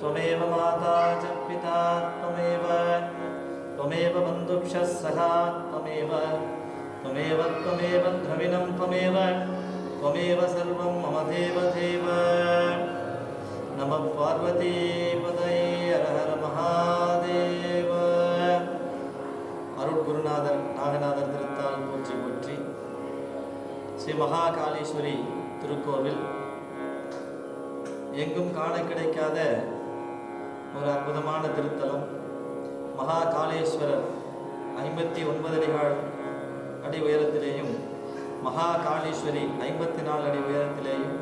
त्वमेव माता च पिता त्वमेव त्वमेव बन्धुक्षः सखा त्वमेव त्वमेव त्वमेव द्रविणं त्वमेव त्वमेव सर्वं मम देव देव नमः पार्वतीपदये हर हर महादेव அருட்குருநாதர் நாகநாதர் திருத்தால் போற்றி போற்றி ஸ்ரீ மகாகாளீஸ்வரி திருக்கோவில் எங்கும் காண கிடைக்காத ஒரு அற்புதமான திருத்தலம். மகா காளேஸ்வரர் ஐம்பத்தி ஒன்பது அடிகள் அடி உயரத்திலேயும் மகா காளீஸ்வரி ஐம்பத்தி நாலு அடி உயரத்திலேயும்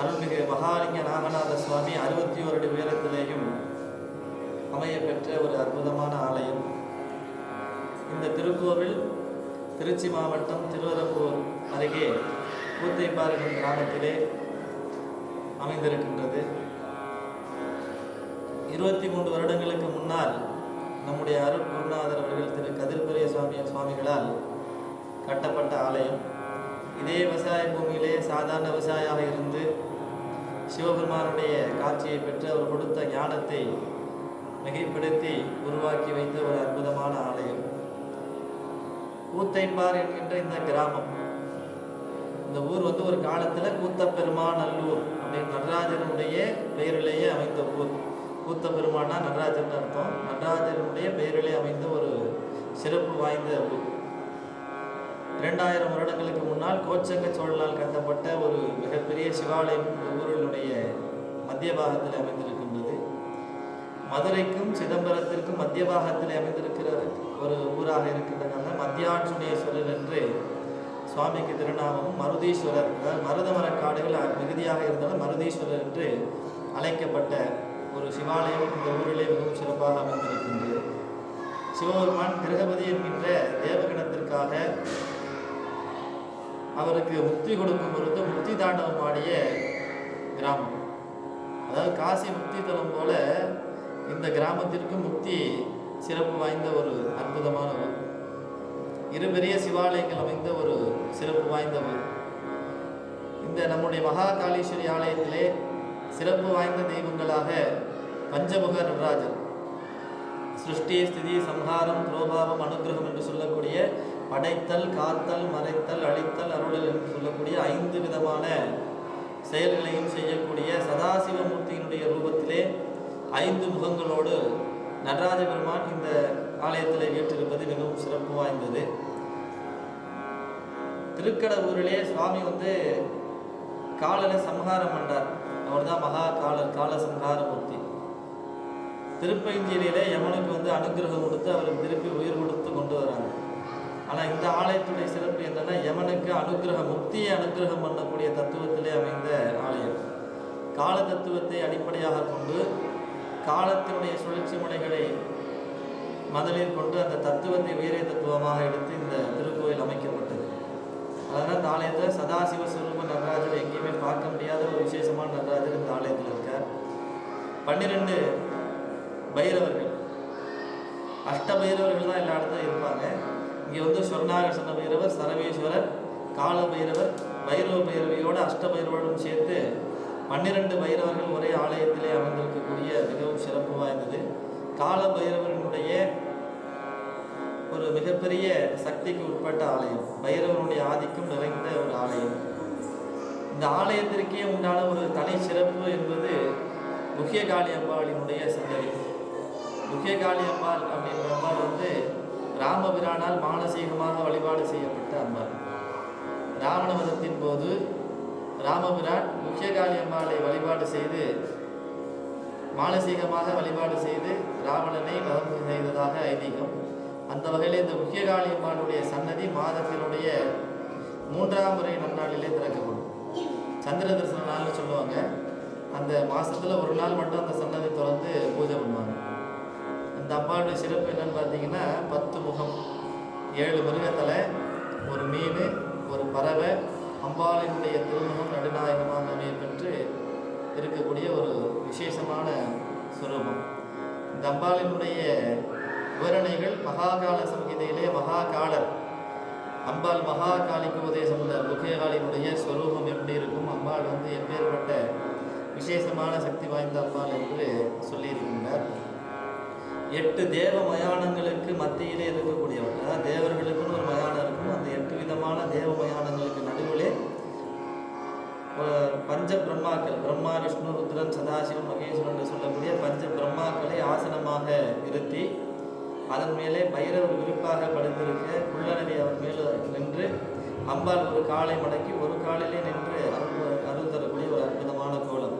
அருள்மிகு மகாலிங்க நாகநாத சுவாமி அறுபத்தி ஓரு அடி உயரத்திலேயும் அமைய பெற்ற ஒரு அற்புதமான ஆலயம். இந்த திருக்கோவில் திருச்சி மாவட்டம் திருவரம்பூர் அருகே கூத்தைப்பாறை கிராமத்திலே அமைந்திருக்கின்றது. இருபத்தி மூன்று வருடங்களுக்கு முன்னால் நம்முடைய அருள் குருநாதர் அவர்கள் திரு கதிர்புரிய சுவாமி சுவாமிகளால் கட்டப்பட்ட ஆலயம். இதே விவசாய பூமியிலே சாதாரண விவசாயியாக இருந்து சிவபெருமானுடைய காட்சியை பெற்று அவர் கொடுத்த ஞானத்தை மிகைப்படுத்தி உருவாக்கி வைத்த ஒரு அற்புதமான ஆலயம். கூத்தைப்பார் என்கின்ற இந்த கிராமம். இந்த ஊர் வந்து ஒரு காலத்தில் கூத்தப்பெருமாநல்லூர் அப்படின்னு நடராஜனுடைய பெயரிலேயே அமைந்த ஊர். கூத்த பெருமானா நடராஜன் அர்த்தம் நடராஜனுடைய பெயரிலே அமைந்த ஒரு சிறப்பு வாய்ந்த ஊர் இரண்டாயிரம் வருடங்களுக்கு முன்னால் கோச்சங்க சோழனால் கட்டப்பட்ட ஒரு மிகப்பெரிய சிவாலயம் இந்த ஊரினுடைய மத்திய பாகத்தில் அமைந்திருக்கின்றது. மதுரைக்கும் சிதம்பரத்திற்கும் மத்திய பாகத்தில் அமைந்திருக்கிற ஒரு ஊராக இருக்கின்றனால மத்தியாட்சுனேஸ்வரர் என்று சுவாமிக்கு திருநாமமும் மருதீஸ்வரர் அதாவது மருதமர காடுகள் மிகுதியாக இருந்தாலும் மருதீஸ்வரர் என்று அழைக்கப்பட்ட ஒரு சிவாலயம் இந்த ஊரிலே மிகவும் சிறப்பாக அமைந்திருக்கின்றது. சிவபெருமான் கிரகபதி என்கின்ற தேவகணத்திற்காக அவருக்கு முக்தி கொடுக்கும் பொழுது முக்தி தாண்டவம் ஆடிய கிராமம். அதாவது காசி முக்தி தலம் போல இந்த கிராமத்திற்கு முக்தி சிறப்பு வாய்ந்த ஒரு அற்புதமான ஊர். இரு பெரிய சிவாலயங்கள் அமைந்த ஒரு சிறப்பு வாய்ந்த ஊர். இந்த நம்முடைய மகா காளீஸ்வரி ஆலயத்திலே சிறப்பு வாய்ந்த தெய்வங்களாக பஞ்சமுக நடராஜர். சிருஷ்டி ஸ்திதி சம்ஹாரம் துரோபாவம் அனுகிரகம் என்று சொல்லக்கூடிய படைத்தல் காத்தல் மறைத்தல் அழித்தல் அருளல் என்று சொல்லக்கூடிய ஐந்து விதமான செயல்களையும் செய்யக்கூடிய சதாசிவமூர்த்தியினுடைய ரூபத்திலே ஐந்து முகங்களோடு நடராஜ பெருமான் இந்த ஆலயத்தில் வீற்றிருப்பது மிகவும் சிறப்பு வாய்ந்தது. திருக்கடவுரிலே சுவாமி வந்து காலனை சம்ஹாரம் பண்ணார். அவர் தான் மகா காலர் கால சம்ஹாரமூர்த்தி திருப்பைஞ்சியிலே யமனுக்கு வந்து அனுகிரகம் கொடுத்து அவருக்கு திருப்பி உயிர் கொடுத்து கொண்டு வராங்க. ஆனால் இந்த ஆலயத்துடைய சிறப்பு என்னென்னா யமனுக்கு அனுகிரக முக்தியை அனுகிரகம் பண்ணக்கூடிய தத்துவத்திலே அமைந்த ஆலயம். கால தத்துவத்தை அடிப்படையாக கொண்டு காலத்தினுடைய சுழற்சி முறைகளை மதலில் கொண்டு அந்த தத்துவத்தை உயரிய தத்துவமாக எடுத்து இந்த திருக்கோயில் அமைக்கப்பட்டது. அதனால் இந்த ஆலயத்தில் சதாசிவ சுரூப நடராஜர் எங்கேயுமே பார்க்க முடியாத ஒரு விசேஷமான நடராஜர் இந்த ஆலயத்தில் இருக்கார். பன்னிரெண்டு பைரவர்கள். அஷ்ட பைரவர்கள் தான் எல்லா இடத்துலையும் இருப்பாங்க. இங்கே வந்து சொர்ணாகர்ஷண பைரவர் சரவேஸ்வரர் கால பைரவர் பைரவ பைரவியோடு அஷ்ட பைரவரும் சேர்த்து பன்னிரண்டு பைரவர்கள் ஒரே ஆலயத்திலே அமைந்திருக்கக்கூடிய மிகவும் சிறப்பு வாய்ந்தது. கால பைரவனுடைய ஒரு மிகப்பெரிய சக்திக்கு உட்பட்ட ஆலயம். பைரவனுடைய ஆதிக்கம் நிறைந்த ஒரு ஆலயம். இந்த ஆலயத்திற்கே உண்டான ஒரு தனி சிறப்பு என்பது முக்கிய காளி அம்பாளினுடைய சந்ததி முக்கியகாளி அம்மாள் அப்படின்ற அம்மாள் வந்து ராமபிரானால் மானசீகமாக வழிபாடு செய்யப்பட்ட அம்மாள். ராவணவதத்தின் போது ராமபிரான் முக்கியகாளி அம்மாளை வழிபாடு செய்து மானசீகமாக வழிபாடு செய்து ராவணனை வதம் செய்ததாக ஐதீகம். அந்த வகையில் இந்த முக்கியகாளி அம்மாளுடைய சன்னதி மாதத்தினுடைய மூன்றாம் முறை நன்னாளிலே திறக்கப்படும். சந்திர தரிசன நாள்னு சொல்லுவாங்க. அந்த மாதத்தில் ஒரு நாள் மட்டும் அந்த சன்னதி திறந்து பூஜை பண்ணுவாங்க. இந்த அம்மாவுடைய சிறப்பு என்னன்னு பார்த்தீங்கன்னா பத்து முகம் ஏழு மிருகத்தில் ஒரு மீன் ஒரு பறவை அம்பாளினுடைய திருமுகம் நடுநாயகமாக அமைய பெற்று இருக்கக்கூடிய ஒரு விசேஷமான சுரூபம். இந்த அம்பாளினுடைய விவரணைகள் மகாகால சங்கீதையிலே மகாகாலர். அம்பாள் மகாகாலிக்கு உபதேசம் இந்த முகேகாலினுடைய ஸ்வரூபம் எப்படி இருக்கும்? அம்பாள் வந்து எப்பேற்பட்ட விசேஷமான சக்தி வாய்ந்த அம்பாள் என்று சொல்லியிருக்கின்றார். எட்டு தேவ மயானங்களுக்கு மத்தியிலே இருக்கக்கூடியவர் அதாவது தேவர்களுக்குன்னு ஒரு மயானம் இருக்கும். அந்த எட்டு விதமான தேவ மயானங்களுக்கு நடுவிலே பஞ்ச பிரம்மாக்கள் பிரம்மா விஷ்ணு ருத்ரன் சதாசிவம் மகேஸ்வரன் என்று சொல்லக்கூடிய பஞ்ச பிரம்மாக்களை ஆசனமாக இருத்தி அதன் மேலே பைரவர் விருப்பாக படுத்திருக்க குள்ளநடி அவர் மேலே நின்று அம்பாள் ஒரு காலை மடக்கி ஒரு காலிலே நின்று அருள் அருள் தரக்கூடிய ஒரு அற்புதமான கோலம்.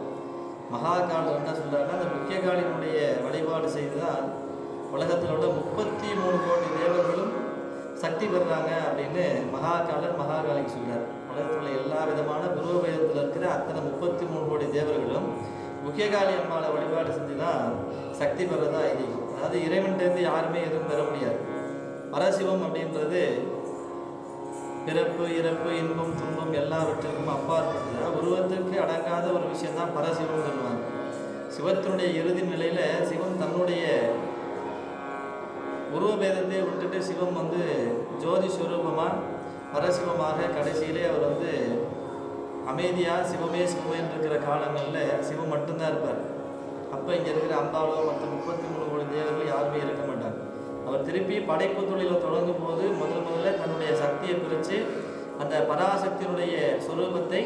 மகாகாலர் என்ன சொல்றாருன்னா அந்த முக்கிய காலினுடைய வழிபாடு செய்துதான் உலகத்தில் உள்ள முப்பத்தி மூணு கோடி தேவர்களும் சக்தி பெறுறாங்க அப்படின்னு மகாகாலர் மகாகாலிக்கு சொல்கிறார் உலகத்தில் உள்ள எல்லா விதமான குருவேதத்தில் இருக்கிற அத்தனை முப்பத்தி மூணு கோடி தேவர்களும் முக்கியகாளி அம்மாவை வழிபாடு செஞ்சு தான் சக்தி பெறதா ஐதீகம். அதாவது இறைவன்கிட்டேருந்து யாருமே எதுவும் பெற முடியாது. பரசிவம் அப்படின்றது பிறப்பு இறப்பு இன்பம் துன்பம் எல்லாவற்றிற்கும் அப்பாற்பட்டது? உருவத்திற்கு அடங்காத ஒரு விஷயம்தான் பரசிவம் சொல்லுவாங்க. சிவத்தினுடைய இறுதி நிலையில சிவன் தன்னுடைய உருவபேதத்தை விட்டுட்டு சிவம் வந்து ஜோதி ஸ்வரூபமாக பரசிவமாக கடைசியிலே அவர் வந்து அமைதியாக சிவமே சிவமேன்னு இருக்கிற காலங்களில் சிவம் மட்டும்தான் இருப்பார். அப்போ இங்கே இருக்கிற அம்பாவோ மற்ற முப்பத்தி மூணு கோடி தேவர்கள் யாருமே இருக்க மாட்டாங்க அவர் திருப்பி படைப்பு தொழிலை தொடங்கும் போது முதல் முதல்ல தன்னுடைய சக்தியை பிரித்து அந்த பராசக்தியினுடைய சுரூபத்தை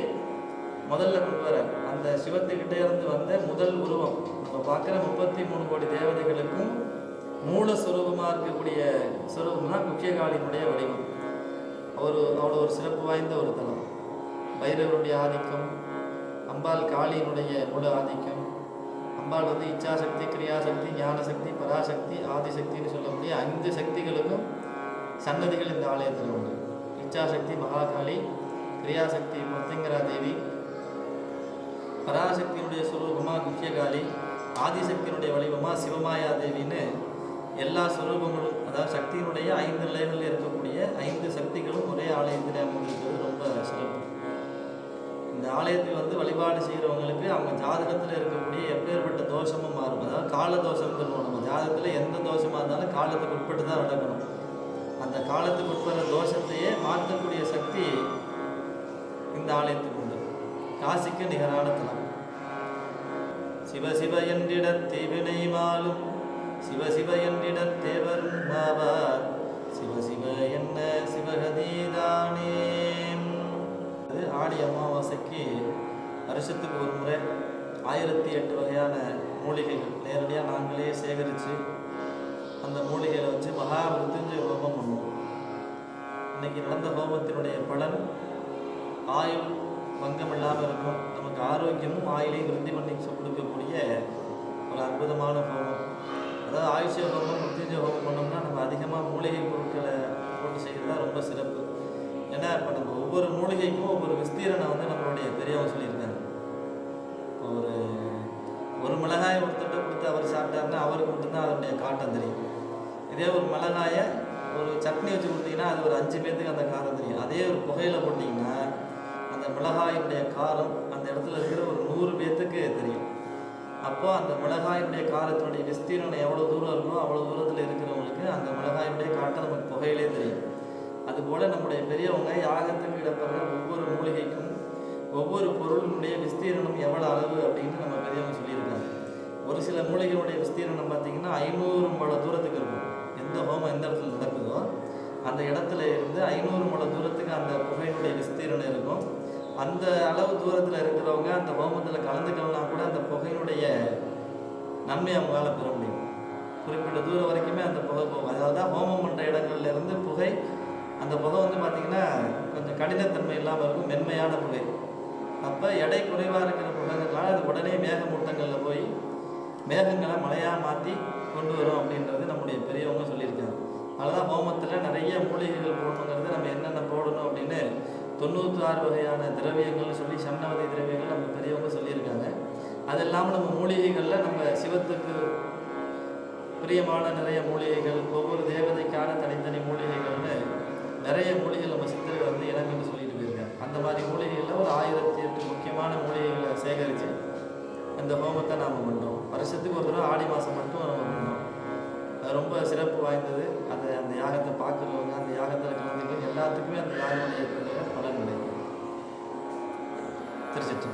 முதல்ல கொண்டு வர அந்த சிவத்துக்கிட்டே இருந்து வந்த முதல் உருவம். நம்ம பார்க்குற முப்பத்தி மூணு கோடி தேவதைகளுக்கும் மூல சுரூபமாக இருக்கக்கூடிய சுரூபம் தான் குக்கியகாலினுடைய வடிவம். அவர் அவ்வளோ ஒரு சிறப்பு வாய்ந்த ஒரு தலம். பைரவருடைய ஆதிக்கம் அம்பாள் காளியினுடைய முழு ஆதிக்கம். அம்பாள் வந்து இச்சாசக்தி கிரியாசக்தி ஞானசக்தி பராசக்தி ஆதிசக்தின்னு சொல்லக்கூடிய ஐந்து சக்திகளுக்கும் சன்னதிகள் இந்த ஆலயத்தில் உண்டு. இச்சாசக்தி மகாகாளி கிரியாசக்தி முத்திங்கரா தேவி பராசக்தியினுடைய சுரூபமாக முக்கியகாளி ஆதிசக்தியினுடைய வடிவமாக சிவமாயா தேவின்னு எல்லா சுரூபங்களும் அதாவது சக்தியினுடைய ஐந்து நிலைகளில் இருக்கக்கூடிய ஐந்து சக்திகளும் ஒரே ஆலயத்தில் அமைந்திருக்கிறது. ரொம்ப சிறப்பு. இந்த ஆலயத்தில் வந்து வழிபாடு செய்கிறவங்களுக்கு அவங்க ஜாதகத்தில் இருக்கக்கூடிய எப்பேற்பட்ட தோஷமும் மாறும். அதாவது கால தோஷம் சொல்லுவோம் நம்ம. ஜாதகத்தில் எந்த தோஷமாக இருந்தாலும் காலத்துக்கு உட்பட்டு தான் நடக்கணும். அந்த காலத்துக்கு உட்படுற தோஷத்தையே மாற்றக்கூடிய சக்தி இந்த ஆலயத்துக்கு உண்டு. காசிக்கு நிகரான தலம். சிவ சிவ என்றிட தீவினை மாலும். சிவ சிவ என்றிடத் தேவரும் மாவார் சிவ சிவ என்ன சிவகதிதானே? அது ஆடி அமாவாசைக்கு வருஷத்துக்கு ஒரு முறை ஆயிரத்தி எட்டு வகையான மூலிகைகள் நேரடியாக நாங்களே சேகரித்து அந்த மூலிகைகளை வச்சு மகா மிருத்யுஞ்சய ஹோமம் பண்ணுவோம். இன்னைக்கு நடந்த ஹோமத்தினுடைய பலன் ஆயுள் பங்கம் இல்லாமல் இருக்கும். நமக்கு ஆரோக்கியமும் ஆயிலையும் விருத்தி பண்ணி கொடுக்கக்கூடிய ஒரு அற்புதமான ஹோமம். அதாவது ஆயுஷ ஹோமம் மிருத்யுஞ்சய ஹோமம் பண்ணோம்னா நம்ம அதிகமாக மூலிகை பொருட்களை போட்டு செய்கிறது தான் ரொம்ப சிறப்பு. ஏன்னா இப்போ நம்ம ஒவ்வொரு மூலிகைக்கும் ஒவ்வொரு விஸ்தீரணம் வந்து நம்மளுடைய பெரியவங்க சொல்லியிருக்காங்க. ஒரு ஒரு மிளகாயை ஒருத்தட்ட கொடுத்து அவர் சாப்பிட்டாருன்னா அவருக்கு மட்டும்தான் அதனுடைய காட்டம் தெரியும். இதே ஒரு மிளகாயை ஒரு சட்னி வச்சு கொடுத்தீங்கன்னா அது ஒரு அஞ்சு பேர்த்துக்கு அந்த காரம் தெரியும். அதே ஒரு புகையில் போட்டிங்கன்னா அந்த மிளகாயினுடைய காரம் அந்த இடத்துல இருக்கிற ஒரு நூறு பேர்த்துக்கு தெரியும். அப்போ அந்த மிளகாயினுடைய காலத்தினுடைய விஸ்தீரணம் எவ்வளோ தூரம் இருக்கோ அவ்வளோ தூரத்தில் இருக்கிறவங்களுக்கு அந்த மிளகாயினுடைய காட்டம் நமக்கு புகையிலே தெரியும். அதுபோல் நம்முடைய பெரியவங்க யாகத்துக்கு இடப்படுற ஒவ்வொரு மூலிகைக்கும் ஒவ்வொரு பொருளினுடைய விஸ்தீரணம் எவ்வளோ அளவு அப்படின்னு நம்ம பெரியவங்க சொல்லியிருக்காங்க. ஒரு சில மூலிகையுடைய விஸ்தீரணம் பார்த்தீங்கன்னா ஐநூறு முழ தூரத்துக்கு இருக்கும். எந்த ஹோமம் எந்த இடத்துல நடக்குதோ அந்த இடத்துல இருந்து ஐநூறு மழை தூரத்துக்கு அந்த புகையினுடைய விஸ்தீரணம் இருக்கும். அந்த அளவு தூரத்தில் இருக்கிறவங்க அந்த ஹோமத்தில் கலந்துக்கலனா கூட அந்த புகையினுடைய நன்மை அவங்களால பெற முடியும். குறிப்பிட்ட தூரம் வரைக்குமே அந்த புகை போகும். அதாவது தான் ஹோமம் பண்ணுற இடங்கள்ல இருந்து புகை அந்த புகை வந்து பார்த்திங்கன்னா கொஞ்சம் கடினத்தன்மை இல்லாமல் இருக்கும் மென்மையான புகை. அப்போ எடை குறைவாக இருக்கிற புகைகள்னால அது உடனே மேகமூட்டங்களில் போய் மேகங்களை மழையாக மாற்றி கொண்டு வரும் அப்படின்றது நம்முடைய பெரியவங்க சொல்லியிருக்காங்க. அதனால் ஹோமத்தில் நிறைய மூலிகைகள் போடணுங்கிறது நம்ம என்னென்ன போடணும் அப்படின்னு தொண்ணூற்றாறு வகையான திரவியங்கள்னு சொல்லி சன்னவதை திரவியங்கள் நம்ம பெரியவங்க சொல்லியிருக்காங்க. அது இல்லாமல் நம்ம மூலிகைகளில் நம்ம சிவத்துக்கு பிரியமான நிறைய மூலிகைகள் ஒவ்வொரு தேவதைக்கான தனித்தனி மூலிகைகள்னு நிறைய மூலிகைகள் நம்ம சித்தர்கள் வந்து இனங்கண்டு சொல்லிட்டு போயிருக்காங்க. அந்த மாதிரி மூலிகைகளில் ஒரு ஆயிரத்தி எட்டு முக்கியமான மூலிகைகளை சேகரித்து அந்த ஹோமத்தை நாம் பண்ணுறோம் வருஷத்துக்கு ஒரு தடவை ஆடி மாதம் மட்டும் நம்ம பண்ணுறோம் அது ரொம்ப சிறப்பு வாய்ந்தது. அதை அந்த யாகத்தை பார்க்குறவங்க அந்த யாகத்தில் கலந்துக்கிறவங்க எல்லாத்துக்குமே அந்த யாகனுடைய பலன் கிடைக்கும் திருச்சிட்டு